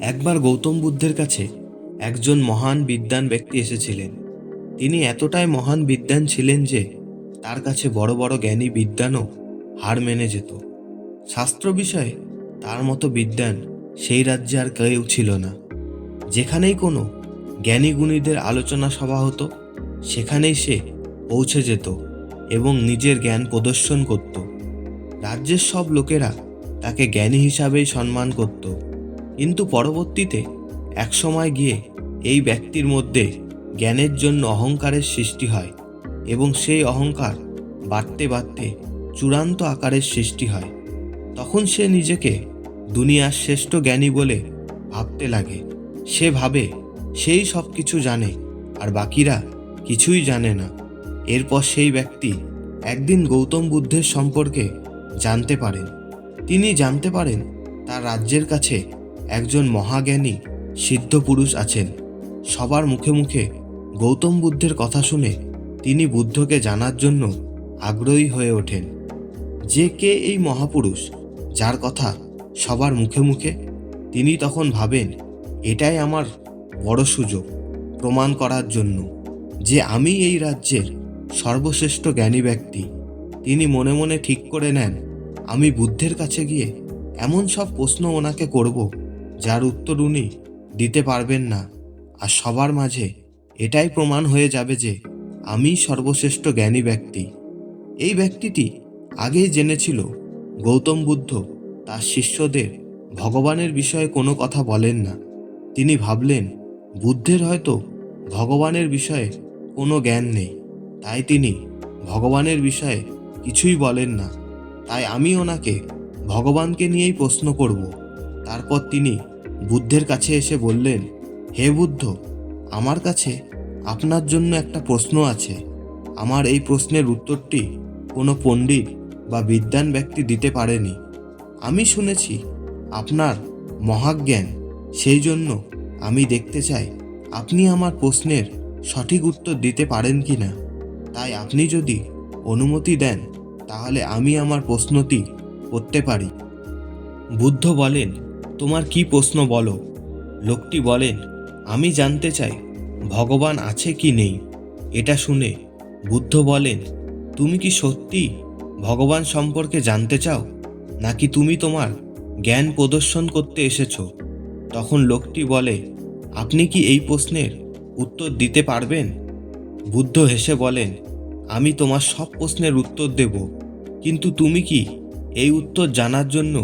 একবার গৌতম বুদ্ধের কাছে একজন মহান বিদ্বান ব্যক্তি এসেছিলেন। তিনি এতটাই মহান বিদ্বান ছিলেন যে তার কাছে বড় বড় জ্ঞানী বিদ্বানও হার মেনে যেত। শাস্ত্র বিষয়ে তার মতো বিদ্বান সেই রাজ্যে আর কেউ ছিল না। যেখানেই কোনো জ্ঞানী গুণীদের আলোচনা সভা হতো, সেখানেই সে পৌঁছে যেত এবং নিজের জ্ঞান প্রদর্শন করত। রাজ্যের সব লোকেরা তাকে জ্ঞানী হিসাবেই সম্মান করত। কিন্তু পরবর্তীতে একসময় গিয়ে এই ব্যক্তির মধ্যে জ্ঞানের জন্য অহংকারের সৃষ্টি হয় এবং সেই অহংকার বাড়তে বাড়তে চূড়ান্ত আকারের সৃষ্টি হয়। তখন সে নিজেকে দুনিয়ার শ্রেষ্ঠ জ্ঞানী বলে ভাবতে লাগে। সে ভাবে, সেই সব কিছু জানে আর বাকিরা কিছুই জানে না। এরপর সেই ব্যক্তি একদিন গৌতম বুদ্ধের সম্পর্কে জানতে পারেন। তিনি জানতে পারেন তার রাজ্যের কাছে একজন মহাজ্ঞানী সিদ্ধ পুরুষ আছেন। সবার মুখে মুখে গৌতম বুদ্ধের কথা শুনে তিনি বুদ্ধকে জানার জন্য আগ্রহী হয়ে ওঠেন। যে কে এই মহাপুরুষ, যার কথা সবার মুখে মুখে তিনি তখন ভাবেন, এটাই আমার বড় সুযোগ প্রমাণ করার জন্য যে আমি এই রাজ্যের সর্বশ্রেষ্ঠ জ্ঞানী ব্যক্তি। তিনি মনে মনে ঠিক করে নেন, আমি বুদ্ধের কাছে গিয়ে এমন সব প্রশ্ন ওনাকে করব যার উত্তর উনি দিতে পারবেন না। আর সবার মাঝে এটাই প্রমাণ হয়ে যাবে যে আমি সর্বশ্রেষ্ঠ জ্ঞানী ব্যক্তি। এই ব্যক্তিটি আগেই জেনেছিল গৌতম বুদ্ধ তার শিষ্যদের ভগবানের বিষয়ে কোনো কথা বলেন না। তিনি ভাবলেন, বুদ্ধের হয়তো ভগবানের বিষয়ে কোনো জ্ঞান নেই। তাই তিনি ভগবানের বিষয়ে কিছুই বলেন না। তাই আমি ওনাকে ভগবানকে নিয়েই প্রশ্ন করব। তারপর তিনি বুদ্ধের কাছে এসে বললেন, হে বুদ্ধ, আমার কাছে আপনার জন্য একটা প্রশ্ন আছে। আমার এই প্রশ্নের উত্তরটি কোনো পণ্ডিত বা বিদ্যান ব্যক্তি দিতে পারেনি। আমি শুনেছি আপনার মহাজ্ঞান, সেই জন্য আমি দেখতে চাই, আপনি আমার প্রশ্নের সঠিক উত্তর দিতে পারেন কি না তাই আপনি যদি অনুমতি দেন, তাহলে আমি আমার প্রশ্নটি করতে পারি। বুদ্ধ বলেন তোমার কি প্রশ্ন বলো? লোকটি বলেন আমি জানতে চাই, ভগবান আছে কি নেই? এটা শুনে বুদ্ধ বলেন, তুমি কি সত্যি ভগবান সম্পর্কে জানতে চাও? নাকি তুমি তোমার জ্ঞান প্রদর্শন করতে এসেছ? তখন লোকটি বলে, আপনি কি এই প্রশ্নের উত্তর দিতে পারবেন? বুদ্ধ হেসে বলেন, আমি তোমার সব প্রশ্নের উত্তর দেব, কিন্তু তুমি কি এই উত্তর জানার জন্য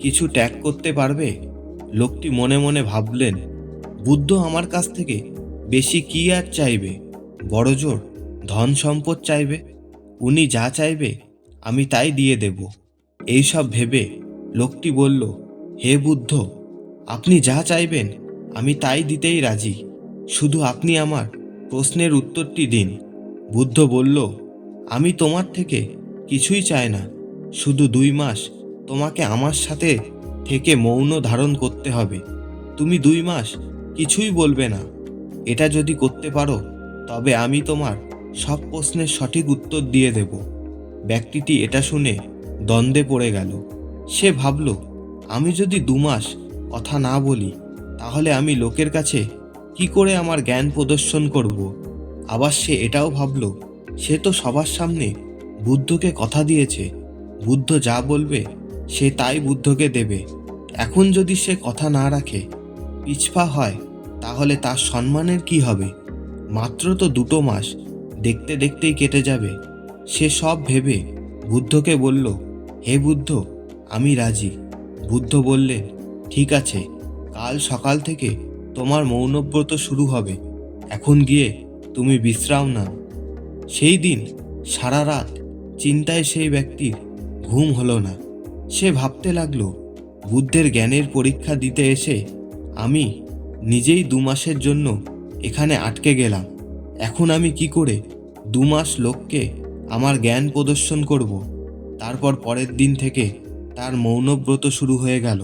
কিছু ট্যাগ করতে পারবে? লোকটি মনে মনে ভাবলেন, বুদ্ধ আমার কাছ থেকে বেশি কি আর চাইবে? বড়জোর ধন সম্পদ চাইবে? উনি যা চাইবে, আমি তাই দিয়ে দেব। এইসব ভেবে লোকটি বলল, হে বুদ্ধ, আপনি যা চাইবেন, আমি তাই দিতেই রাজি। শুধু আপনি আমার প্রশ্নের উত্তরটি দিন। বুদ্ধ বলল, আমি তোমার থেকে কিছুই চাই না, শুধু দুই মাস তোমাকে আমার সাথে থেকে মৌন ধারণ করতে হবে। তুমি দুই মাস কিছুই বলবে না। এটা যদি করতে পারো, তবে আমি তোমার সব প্রশ্নের সঠিক উত্তর দিয়ে দেব। ব্যক্তিটি এটা শুনে দ্বন্দ্বে পড়ে গেল। সে ভাবল, আমি যদি দু মাস কথা না বলি, তাহলে আমি লোকের কাছে কি করে আমার জ্ঞান প্রদর্শন করব? আবার সে এটাও ভাবল, সে তো সবার সামনে বুদ্ধকে কথা দিয়েছে। বুদ্ধ যা বলবে সে তাই বুদ্ধকে দেবে। এখন যদি সে কথা না রাখে, পিছপা হয়, তাহলে তার সম্মানের কি হবে? মাত্র তো দুটো মাস, দেখতে দেখতেই কেটে যাবে। সে সব ভেবে বুদ্ধকে বলল, হে বুদ্ধ, আমি রাজি। বুদ্ধ বললেন ঠিক আছে, কাল সকাল থেকে তোমার মৌনব্রত শুরু হবে। এখন গিয়ে তুমি বিশ্রাম নাও। সেই দিন সারা রাত চিন্তায় সেই ব্যক্তির ঘুম হলো না। সে ভাবতে লাগল, বুদ্ধের জ্ঞানের পরীক্ষা দিতে এসে আমি নিজেই দু মাসের জন্য এখানে আটকে গেলাম। এখন আমি কি করে দু মাস লোককে আমার জ্ঞান প্রদর্শন করব? তারপর পরের দিন থেকে তার মৌনব্রত শুরু হয়ে গেল।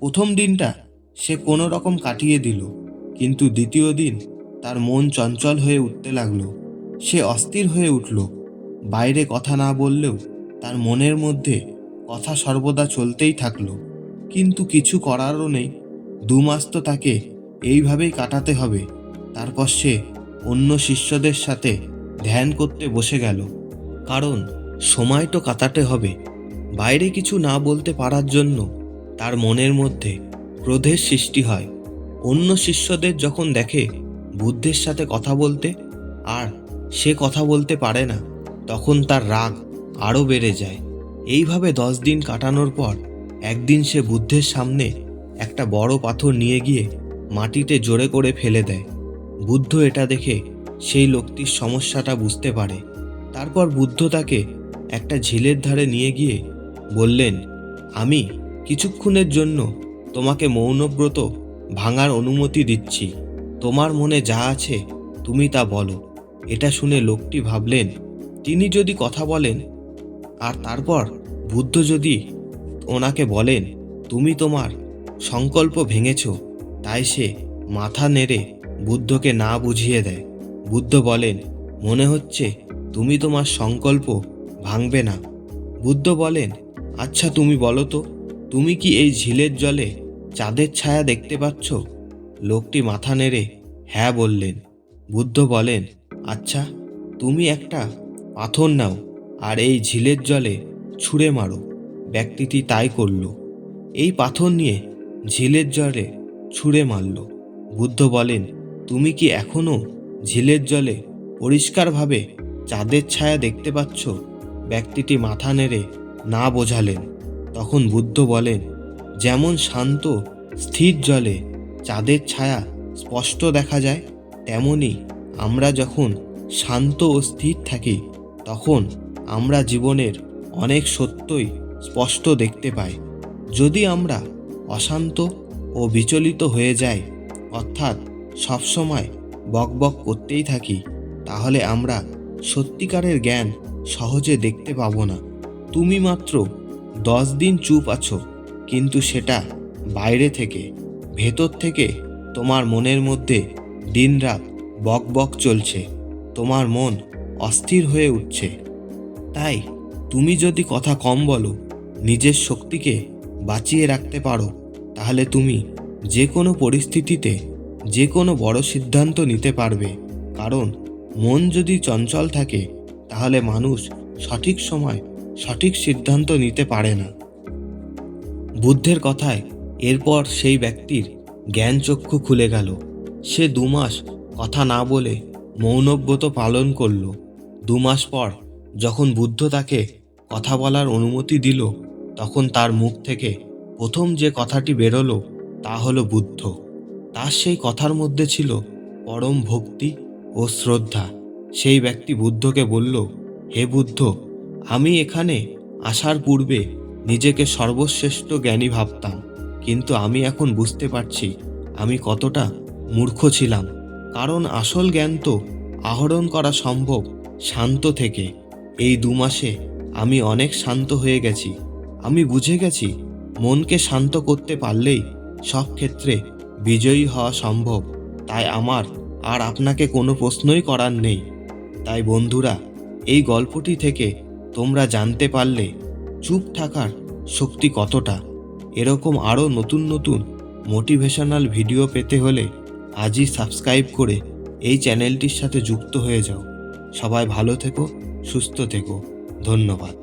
প্রথম দিনটা সে কোনো রকম কাটিয়ে দিল, কিন্তু দ্বিতীয় দিন তার মন চঞ্চল হয়ে উঠতে লাগল। সে অস্থির হয়ে উঠল। বাইরে কথা না বললেও তার মনের মধ্যে কথা সর্বদা চলতেই থাকল। কিন্তু কিছু করারও নেই। দু মাস তো তাকে এইভাবেই কাটাতে হবে। তারপর সে অন্য শিষ্যদের সাথে ধ্যান করতে বসে গেল। কারণ সময় তো কাটাতে হবে। বাইরে কিছু না বলতে পারার জন্য তার মনের মধ্যে ক্রোধের সৃষ্টি হয়। অন্য শিষ্যদের যখন দেখে বুদ্ধের সাথে কথা বলতে আর সে কথা বলতে পারে না, তখন তার রাগ আরও বেড়ে যায়। এইভাবে দশ দিন কাটানোর পর একদিন সে বুদ্ধের সামনে একটা বড় পাথর নিয়ে গিয়ে মাটিতে জোরে করে ফেলে দেয়। বুদ্ধ এটা দেখে সেই লোকটির সমস্যাটা বুঝতে পারে। তারপর বুদ্ধ তাকে একটা ঝিলের ধারে নিয়ে গিয়ে বললেন, আমি কিছুক্ষণের জন্য তোমাকে মৌনব্রত ভাঙার অনুমতি দিচ্ছি। তোমার মনে যা আছে তুমি তা বলো। এটা শুনে লোকটি ভাবলেন, তিনি যদি কথা বলেন, আর তারপর বুদ্ধ যদি ওনাকে বলেন, তুমি তোমার সংকল্প ভেঙেছ তাই সে মাথা নেড়ে বুদ্ধকে না বুঝিয়ে দেয়। বুদ্ধ বলেন, মনে হচ্ছে তুমি তোমার সংকল্প ভাঙবে না বুদ্ধ বলেন আচ্ছা তুমি বলো তো, তুমি কি এই ঝিলের জলে চাঁদের ছায়া দেখতে পাচ্ছ? লোকটি মাথা নেড়ে হ্যাঁ বললেন। বুদ্ধ বলেন আচ্ছা তুমি একটা পাথর নাও, আর এই ঝিলের জলে ছুঁড়ে মারো। ব্যক্তিটি তাই করল। এই পাথর নিয়ে ঝিলের জলে ছুঁড়ে মারল। বুদ্ধ বলেন, তুমি কি এখনও ঝিলের জলে পরিষ্কারভাবে চাঁদের ছায়া দেখতে পাচ্ছ? ব্যক্তিটি মাথা নেড়ে না বোঝালেন। তখন বুদ্ধ বলেন, যেমন শান্ত, স্থির জলে চাঁদের ছায়া স্পষ্ট দেখা যায়, তেমনি আমরা যখন শান্ত ও স্থির থাকি, তখন আমরা জীবনের অনেক সত্যই স্পষ্ট দেখতে পাই। যদি আমরা অশান্ত ও বিচলিত হয়ে যাই, অর্থাৎ সবসময় বকবক করতেই থাকি, তাহলে আমরা সত্যিকারের জ্ঞান সহজে দেখতে পাবো না। তুমি মাত্র দশ দিন চুপ আছো, কিন্তু সেটা বাইরে থেকে, ভেতর থেকে তোমার মনের মধ্যে দিনরাত বক বক চলছে, তোমার মন অস্থির হয়ে উঠছে। তাই তুমি যদি কথা কম বলো, নিজের শক্তিকে বাঁচিয়ে রাখতে পারো, তাহলে তুমি যে কোনো পরিস্থিতিতে, যে কোনো বড় সিদ্ধান্ত নিতে পারবে। কারণ মন যদি চঞ্চল থাকে, তাহলে মানুষ সঠিক সময় সঠিক সিদ্ধান্ত নিতে পারে না। বুদ্ধের কথায়, এরপর সেই ব্যক্তির জ্ঞান চক্ষু খুলে গেল। সে দু মাস কথা না বলে মৌনব্রত পালন করল। দু মাস পর যখন বুদ্ধ তাকে কথা বলার অনুমতি দিল, তখন তার মুখ থেকে প্রথম যে কথাটি বেরোলো তা হলো বুদ্ধ। তার সেই কথার মধ্যে ছিল পরম ভক্তি ও শ্রদ্ধা। সেই ব্যক্তি বুদ্ধকে বলল, হে বুদ্ধ, আমি এখানে আসার পূর্বে নিজেকে সর্বশ্রেষ্ঠ জ্ঞানী ভাবতাম, কিন্তু আমি এখন বুঝতে পারছি আমি কতটা মূর্খ ছিলাম। কারণ আসল জ্ঞান তো আহরণ করা সম্ভব শান্ত থেকে। এই দু মাসে আমি অনেক শান্ত হয়ে গেছি। আমি বুঝে গেছি, মনকে শান্ত করতে পারলেই সব ক্ষেত্রে বিজয়ী হওয়া সম্ভব। তাই আমার আর আপনাকে কোনো প্রশ্নই করার নেই। তাই বন্ধুরা, এই গল্পটি থেকে তোমরা জানতে পারলে চুপ থাকার শক্তি কতটা। এরকম আরও নতুন নতুন মোটিভেশনাল ভিডিও পেতে হলে আজই সাবস্ক্রাইব করে এই চ্যানেলটির সাথে যুক্ত হয়ে যাও। সবাই ভালো থেকো, সুস্থ থেকো। ধন্যবাদ।